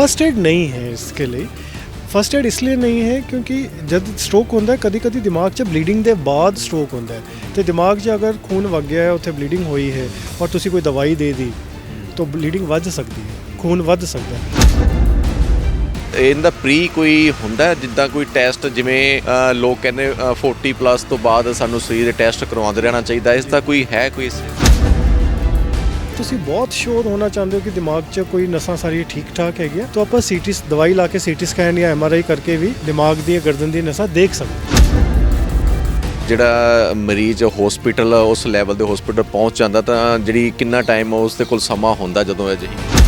First aid ਨਹੀਂ ਹੈ ਇਸਕੇ ਲਈ ਫਸਟ ਏਡ ਇਸ ਲਈ ਨਹੀਂ ਹੈ ਕਿਉਂਕਿ ਜਦ ਸਟ੍ਰੋਕ ਹੁੰਦਾ ਹੈ ਕਦੀ ਕਦੀ ਦਿਮਾਗ 'ਚ ਬਲੀਡਿੰਗ ਦੇ ਬਾਅਦ ਸਟ੍ਰੋਕ ਹੁੰਦਾ ਹੈ ਤੇ ਦਿਮਾਗ 'ਚ ਅਗਰ ਖੂਨ ਵਗ ਗਿਆ ਹੈ ਉੱਥੇ ਬਲੀਡਿੰਗ ਹੋਈ ਹੈ ਔਰ ਤੁਸੀਂ ਕੋਈ ਦਵਾਈ ਦੇ ਦੀ ਤਾਂ ਬਲੀਡਿੰਗ ਵੱਧ ਸਕਦੀ ਹੈ ਖੂਨ ਵੱਧ ਸਕਦਾ ਹੈ ਇਹਦਾ ਪ੍ਰੀ ਕੋਈ ਹੁੰਦਾ ਜਿੱਦਾਂ ਕੋਈ ਟੈਸਟ ਜਿਵੇਂ ਲੋਕ ਕਹਿੰਦੇ ਅ, 40 ਪਲੱਸ ਤੋਂ ਬਾਅਦ ਸਾਨੂੰ ਸਰੀਰ ਦੇ ਟੈਸਟ ਕਰਵਾਉਂਦੇ ਰਹਿਣਾ ਚਾਹੀਦਾ ਇਸ ਦਾ ਕੋਈ ਹੈ ਕੋਈ ਤੁਸੀਂ ਬਹੁਤ ਸ਼ੋਰ ਹੋਣਾ ਚਾਹੁੰਦੇ ਹੋ ਕਿ ਦਿਮਾਗ 'ਚ ਕੋਈ ਨਸਾਂ ਸਾਰੀ ਠੀਕ ਠਾਕ ਹੈਗੀਆਂ, ਤਾਂ ਆਪਾਂ ਸੀਟੀ ਦਵਾਈ ਲਾ ਕੇ ਸੀਟੀ ਸਕੈਨ ਜਾਂ ਐਮਆਰਆਈ ਕਰਕੇ ਵੀ ਦਿਮਾਗ ਦੀ ਗਰਦਨ ਦੀ ਨਸਾਂ ਦੇਖ ਸਕਦੇ ਜਿਹੜਾ ਮਰੀਜ਼ ਹਸਪੀਟਲ ਉਸ ਲੈਵਲ ਦੇ ਹਸਪੀਟਲ ਪਹੁੰਚ ਜਾਂਦਾ ਤਾਂ ਜਿਹੜੀ ਕਿੰਨਾ ਟਾਈਮ ਉਸ ਦੇ ਕੋਲ ਸਮਾਂ ਹੁੰਦਾ ਜਦੋਂ ਅਜਿਹੀ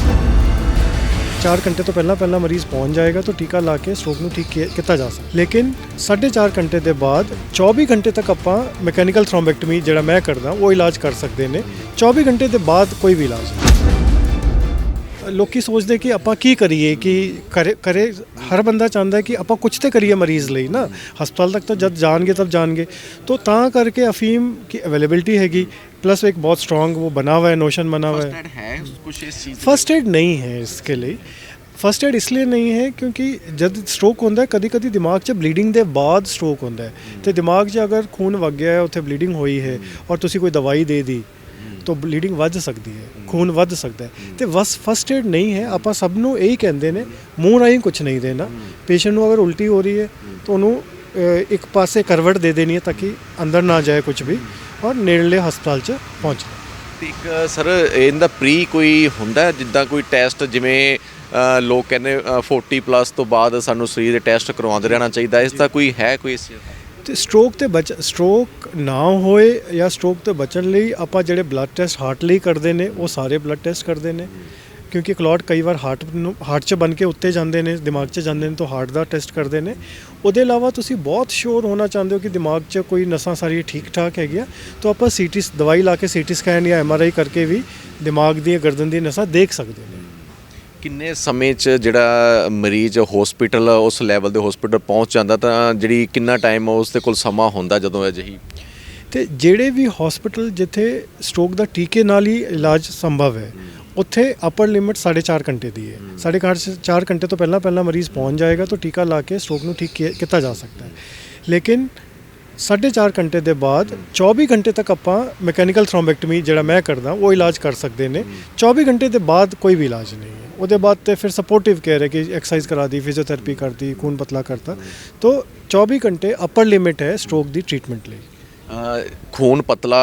4 ਘੰਟੇ ਤੋਂ ਪਹਿਲਾਂ ਪਹਿਲਾਂ ਮਰੀਜ਼ ਪਹੁੰਚ ਜਾਏਗਾ ਤਾਂ ਟੀਕਾ ਲਾ ਕੇ ਸਟ੍ਰੋਕ ਨੂੰ ਠੀਕ ਕੀਤਾ ਜਾ ਸਕਦਾ। ਲੇਕਿਨ 4.5 ਘੰਟੇ ਦੇ ਬਾਅਦ 24 ਘੰਟੇ ਤੱਕ ਆਪਾਂ ਮੈਕੈਨੀਕਲ ਥ੍ਰੋਮਬੈਕਟਮੀ ਜਿਹੜਾ ਮੈਂ ਕਰਦਾ, ਉਹ ਇਲਾਜ ਕਰ ਸਕਦੇ ਨੇ। 24 ਘੰਟੇ ਦੇ ਬਾਅਦ ਕੋਈ ਵੀ ਇਲਾਜ ਲੋਕੀ ਸੋਚਦੇ ਕਿ ਆਪਾਂ ਕੀ ਕਰੀਏ ਕਿ ਕਰੇ ਕਰੇ ਹਰ ਬੰਦਾ ਚਾਹੁੰਦਾ ਹੈ ਕਿ ਆਪਾਂ ਕੁਝ ਤੇ ਕਰੀਏ ਮਰੀਜ਼ ਲਈ ਨਾ ਹਸਪਤਾਲ ਤੱਕ ਤਾਂ ਜਦ ਜਾਣਗੇ ਤਬ ਜਾਣਗੇ तो ਤਾਂ ਕਰਕੇ ਅਫੀਮ की अवेलेबिलिटी हैगी प्लस एक बहुत स्ट्रांग वो बना हुआ है नोशन बना हुआ है ਹੈ ਕੁਝ ਇਸ ਚੀਜ਼ ਫਸਟ ਏਡ ਨਹੀਂ ਹੈ ਇਸਕੇ ਲਈ ਫਸਟ ਏਡ ਇਸ ਲਈ ਨਹੀਂ ਹੈ ਕਿਉਂਕਿ ਜਦ ਸਟ੍ਰੋਕ ਹੁੰਦਾ ਹੈ ਕਦੀ ਕਦੀ ਦਿਮਾਗ 'ਚ ਬਲੀਡਿੰਗ ਦੇ ਬਾਅਦ ਸਟ੍ਰੋਕ ਹੁੰਦਾ ਹੈ ਤੇ ਦਿਮਾਗ 'ਚ ਅਗਰ ਖੂਨ ਵਗ ਗਿਆ ਹੈ ਉੱਥੇ ਬਲੀਡਿੰਗ ਹੋਈ ਹੈ ਔਰ ਤੁਸੀਂ ਕੋਈ ਦਵਾਈ ਦੇ ਦੀ ਤਾਂ ਬਲੀਡਿੰਗ ਵੱਧ ਸਕਦੀ ਹੈ ਖੂਨ ਵੱਧ ਸਕਦਾ ਹੈ। ਤੇ ਬਸ ਫਸਟ ਏਡ ਨਹੀਂ ਹੈ ਆਪਾਂ ਸਭ ਨੂੰ ਇਹੀ ਕਹਿੰਦੇ ਨੇ ਮੂੰਹ ਰਾਹੀਂ ਕੁਝ ਨਹੀਂ ਦੇਣਾ। ਪੇਸ਼ੈਂਟ ਨੂੰ ਅਗਰ ਉਲਟੀ ਹੋ ਰਹੀ ਹੈ ਤਾਂ ਉਹਨੂੰ ਇੱਕ ਪਾਸੇ ਕਰਵਟ ਦੇ ਦੇਣੀ ਹੈ ਤਾਂ ਕਿ ਅੰਦਰ ਨਾ ਜਾਏ ਕੁਝ ਵੀ ਔਰ ਨੇੜਲੇ ਹਸਪਤਾਲ 'ਚ ਪਹੁੰਚ ਇੱਕ ਸਰ ਇਹਦਾ ਪ੍ਰੀ ਕੋਈ ਹੁੰਦਾ ਜਿੱਦਾਂ ਕੋਈ ਟੈਸਟ ਜਿਵੇਂ ਲੋਕ ਕਹਿੰਦੇ ਅ, 40 ਪਲੱਸ ਤੋਂ ਬਾਅਦ ਸਾਨੂੰ ਸਰੀਰ ਦੇ ਟੈਸਟ ਕਰਵਾਉਂਦੇ ਰਹਿਣਾ ਚਾਹੀਦਾ ਇਸ ਦਾ ਕੋਈ ਹੈ ਕੋਈ ਤੇ ਸਟ੍ਰੋਕ ਤੇ ਬਚ ਸਟ੍ਰੋਕ ਨਾ ਹੋਏ ਜਾਂ ਸਟ੍ਰੋਕ ਤੋਂ ਬਚਣ ਲਈ ਆਪਾਂ ਜਿਹੜੇ ਬਲੱਡ ਟੈਸਟ ਹਾਰਟ ਲਈ ਕਰਦੇ ਨੇ, ਉਹ ਸਾਰੇ ਬਲੱਡ ਟੈਸਟ ਕਰਦੇ ਨੇ। ਕਿਉਂਕਿ ਕਲੌਟ ਕਈ ਵਾਰ ਹਾਰਟ ਨੂੰ ਹਾਰਟ 'ਚ ਬਣ ਕੇ ਉੱਤੇ ਜਾਂਦੇ ਨੇ, ਦਿਮਾਗ 'ਚ ਜਾਂਦੇ ਨੇ, ਤਾਂ ਹਾਰਟ ਦਾ ਟੈਸਟ ਕਰਦੇ ਨੇ। ਉਹਦੇ ਇਲਾਵਾ ਤੁਸੀਂ ਬਹੁਤ ਸ਼ੋਰ ਹੋਣਾ ਚਾਹੁੰਦੇ ਹੋ ਕਿ ਦਿਮਾਗ 'ਚ ਕੋਈ ਨਸਾਂ ਸਾਰੀ ਠੀਕ ਠਾਕ ਹੈਗੀਆਂ, ਤਾਂ ਆਪਾਂ ਸੀਟੀ ਦਵਾਈ ਲਾ ਕੇ ਸੀਟੀ ਸਕੈਨ ਜਾਂ ਐਮਆਰਆਈ ਕਰਕੇ ਵੀ ਦਿਮਾਗ ਦੀਆਂ ਗਰਦਨ ਦੀਆਂ ਨਸਾਂ ਦੇਖ ਸਕਦੇ ਨੇ। ਕਿੰਨੇ ਸਮੇਂ 'ਚ ਜਿਹੜਾ ਮਰੀਜ਼ ਹਸਪੀਟਲ ਉਸ ਲੈਵਲ ਦੇ ਹਸਪੀਟਲ ਪਹੁੰਚ ਜਾਂਦਾ ਤਾਂ ਜਿਹੜੀ ਕਿੰਨਾ ਟਾਈਮ ਉਸ ਦੇ ਕੋਲ ਸਮਾਂ ਹੁੰਦਾ ਜਦੋਂ ਅਜਿਹੀ? ਤੇ ਜਿਹੜੇ ਵੀ ਹਸਪੀਟਲ ਜਿੱਥੇ ਸਟ੍ਰੋਕ ਦਾ ਟੀਕੇ ਨਾਲ ਹੀ ਇਲਾਜ ਸੰਭਵ ਹੈ ਉੱਥੇ ਅਪਰ ਲਿਮਿਟ 4.5 ਘੰਟੇ ਦੀ ਹੈ। ਸਾਢੇ ਕੁ 4 ਘੰਟੇ ਤੋਂ ਪਹਿਲਾਂ ਪਹਿਲਾਂ ਮਰੀਜ਼ ਪਹੁੰਚ ਜਾਏਗਾ ਤਾਂ ਟੀਕਾ ਲਾ ਕੇ ਸਟ੍ਰੋਕ ਨੂੰ ਠੀਕ ਕੀਤਾ ਜਾ ਸਕਦਾ ਹੈ। ਲੇਕਿਨ 4.5 ਘੰਟੇ ਦੇ ਬਾਅਦ 24 ਘੰਟੇ ਤੱਕ ਆਪਾਂ ਮੈਕੈਨੀਕਲ ਥ੍ਰੋਮਬੈਕਟਮੀ ਜਿਹੜਾ ਮੈਂ ਕਰਦਾ ਉਹ ਇਲਾਜ ਕਰ ਸਕਦੇ ਨੇ। 24 ਘੰਟੇ ਦੇ ਬਾਅਦ ਕੋਈ ਵੀ ਇਲਾਜ ਨਹੀਂ। ਉਹਦੇ ਬਾਅਦ ਤੇ ਫਿਰ ਸਪੋਰਟਿਵ ਕੇਅਰ ਹੈ ਕਿ ਐਕਸਰਸਾਈਜ਼ ਕਰਾ ਦੀ ਫਿਜ਼ੀਓਥੈਰੇਪੀ ਕਰਦੀ ਖੂਨ ਪਤਲਾ ਕਰਤਾ तो 24 ਘੰਟੇ ਅਪਰ ਲਿਮਿਟ ਹੈ ਸਟ੍ਰੋਕ ਦੀ ਟ੍ਰੀਟਮੈਂਟ ਲਈ। ਖੂਨ ਪਤਲਾ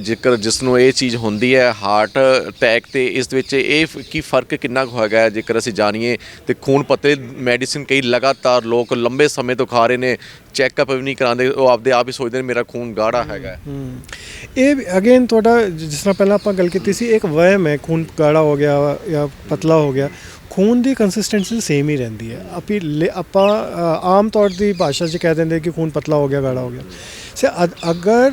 ਜੇਕਰ ਜਿਸ ਨੂੰ ਇਹ ਚੀਜ਼ ਹੁੰਦੀ ਹੈ ਹਾਰਟ ਅਟੈਕ ਤੇ ਇਸ ਵਿੱਚ ਇਹ ਫ- ਕੀ ਫ਼ਰਕ ਕਿੰਨਾ ਕੁ ਹੈਗਾ ਜੇਕਰ ਅਸੀਂ ਜਾਣੀਏ ਤੇ ਖੂਨ ਪਤਲੇ ਮੈਡੀਸਿਨ ਕਈ ਲਗਾਤਾਰ ਲੋਕ ਲੰਬੇ ਸਮੇਂ ਤੋਂ ਖਾ ਰਹੇ ਨੇ ਚੈੱਕਅਪ ਵੀ ਨਹੀਂ ਕਰਾਉਂਦੇ ਉਹ ਆਪਦੇ ਆਪ ਹੀ ਸੋਚਦੇ ਨੇ ਮੇਰਾ ਖੂਨ ਗਾੜਾ ਹੈਗਾ। ਇਹ ਅਗੇਨ ਤੁਹਾਡਾ ਜਿਸ ਤਰ੍ਹਾਂ ਪਹਿਲਾਂ ਆਪਾਂ ਗੱਲ ਕੀਤੀ ਸੀ ਇੱਕ ਵਹਿਮ ਹੈ ਖੂਨ ਗਾੜਾ ਹੋ ਗਿਆ ਜਾਂ ਪਤਲਾ ਹੋ ਗਿਆ। ਖੂਨ ਦੀ ਕੰਸਿਸਟੈਂਸੀ ਸੇਮ ਹੀ ਰਹਿੰਦੀ ਹੈ। ਆਪੀ ਆਪਾਂ ਆਮ ਤੌਰ ਦੀ ਭਾਸ਼ਾ 'ਚ ਕਹਿ ਦਿੰਦੇ ਕਿ ਖੂਨ ਪਤਲਾ ਹੋ ਗਿਆ ਗਾੜਾ ਹੋ ਗਿਆ। ਸੇ ਅਗਰ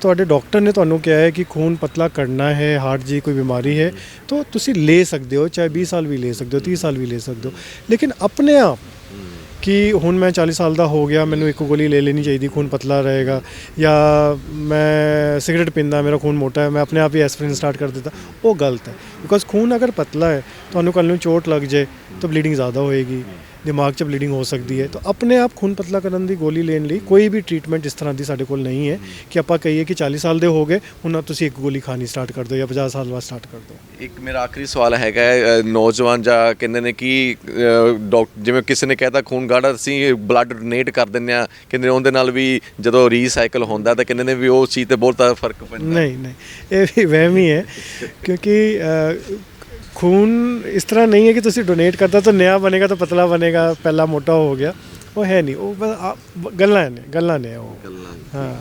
ਤੁਹਾਡੇ ਡਾਕਟਰ ਨੇ ਤੁਹਾਨੂੰ ਕਿਹਾ ਹੈ ਕਿ ਖੂਨ ਪਤਲਾ ਕਰਨਾ ਹੈ ਹਾਰਟ ਦੀ ਕੋਈ ਬਿਮਾਰੀ ਹੈ ਤਾਂ ਤੁਸੀਂ ਲੈ ਸਕਦੇ ਹੋ ਚਾਹੇ 20 ਸਾਲ ਵੀ ਲੈ ਸਕਦੇ ਹੋ 30 ਸਾਲ ਵੀ ਲੈ ਸਕਦੇ ਹੋ। ਲੇਕਿਨ ਆਪਣੇ ਆਪ ਕਿ ਹੁਣ ਮੈਂ 40 ਸਾਲ ਦਾ ਹੋ ਗਿਆ, ਮੈਨੂੰ ਇੱਕ ਗੋਲੀ ਲੈ ਲੈਣੀ ਚਾਹੀਦੀ, ਖੂਨ ਪਤਲਾ ਰਹੇਗਾ। ਜਾਂ ਮੈਂ ਸਿਗਰਟ ਪੀਂਦਾ, ਮੇਰਾ ਖੂਨ ਮੋਟਾ ਹੈ, ਮੈਂ ਆਪਣੇ ਆਪ ਹੀ ਐਸਪਰੀਨ ਸਟਾਰਟ ਕਰ ਦਿੱਤਾ। ਉਹ ਗਲਤ ਹੈ। ਬਿਕੋਜ਼ ਖੂਨ ਅਗਰ ਪਤਲਾ ਹੈ, ਤੁਹਾਨੂੰ ਕੱਲ ਨੂੰ ਚੋਟ ਲੱਗ ਜਾਏ, ਤਾਂ ਬਲੀਡਿੰਗ ਜ਼ਿਆਦਾ ਹੋਏਗੀ। ਦਿਮਾਗ 'ਚ ਬਲੀਡਿੰਗ ਹੋ ਸਕਦੀ ਹੈ। ਤਾਂ ਆਪਣੇ ਆਪ ਖੂਨ ਪਤਲਾ ਕਰਨ ਦੀ ਗੋਲੀ ਲੈਣ ਲਈ ਕੋਈ ਵੀ ਟ੍ਰੀਟਮੈਂਟ ਇਸ ਤਰ੍ਹਾਂ ਦੀ ਸਾਡੇ ਕੋਲ ਨਹੀਂ ਹੈ ਕਿ ਆਪਾਂ ਕਹੀਏ ਕਿ 40 ਸਾਲ ਦੇ ਹੋ ਗਏ ਹੁਣ ਤੁਸੀਂ ਇੱਕ ਗੋਲੀ ਖਾਣੀ ਸਟਾਰਟ ਕਰ ਦਿਓ ਜਾਂ 50 ਸਾਲ ਬਾਅਦ ਸਟਾਰਟ ਕਰ ਦਿਓ। ਇੱਕ ਮੇਰਾ ਆਖਰੀ ਸਵਾਲ ਹੈਗਾ ਨੌਜਵਾਨ ਜਾਂ ਕਹਿੰਦੇ ਨੇ ਕਿ ਡਾਕਟਰ ਜਿਵੇਂ ਕਿਸੇ ਨੇ ਕਹਿਤਾ ਖੂਨ ਗਾੜਾ ਅਸੀਂ ਬਲੱਡ ਡੋਨੇਟ ਕਰ ਦਿੰਦੇ ਆ ਕਹਿੰਦੇ ਨੇ ਉਹਦੇ ਨਾਲ ਵੀ ਜਦੋਂ ਰੀਸਾਈਕਲ ਹੁੰਦਾ ਤਾਂ ਕਹਿੰਦੇ ਨੇ ਵੀ ਉਹ ਚੀਜ਼ ਤੇ ਬਹੁਤ ਜ਼ਿਆਦਾ ਫ਼ਰਕ ਪੈਂਦਾ ਨਹੀਂ ਨਹੀਂ ਇਹ ਵੀ ਵਹਿਮ ਹੀ ਹੈ ਕਿਉਂਕਿ ਖੂਨ ਇਸ ਤਰ੍ਹਾਂ ਨਹੀਂ ਹੈ ਕਿ ਤੁਸੀਂ ਡੋਨੇਟ ਕਰਦਾ ਤਾਂ ਨਿਆ ਬਣੇਗਾ ਤਾਂ ਪਤਲਾ ਬਣੇਗਾ ਪਹਿਲਾ ਮੋਟਾ ਹੋ ਗਿਆ। ਉਹ ਹੈ ਨਹੀਂ। ਉਹ ਗੱਲਾਂ ਨੇ ਗੱਲਾਂ ਨੇ ਉਹ। ਹਾਂ।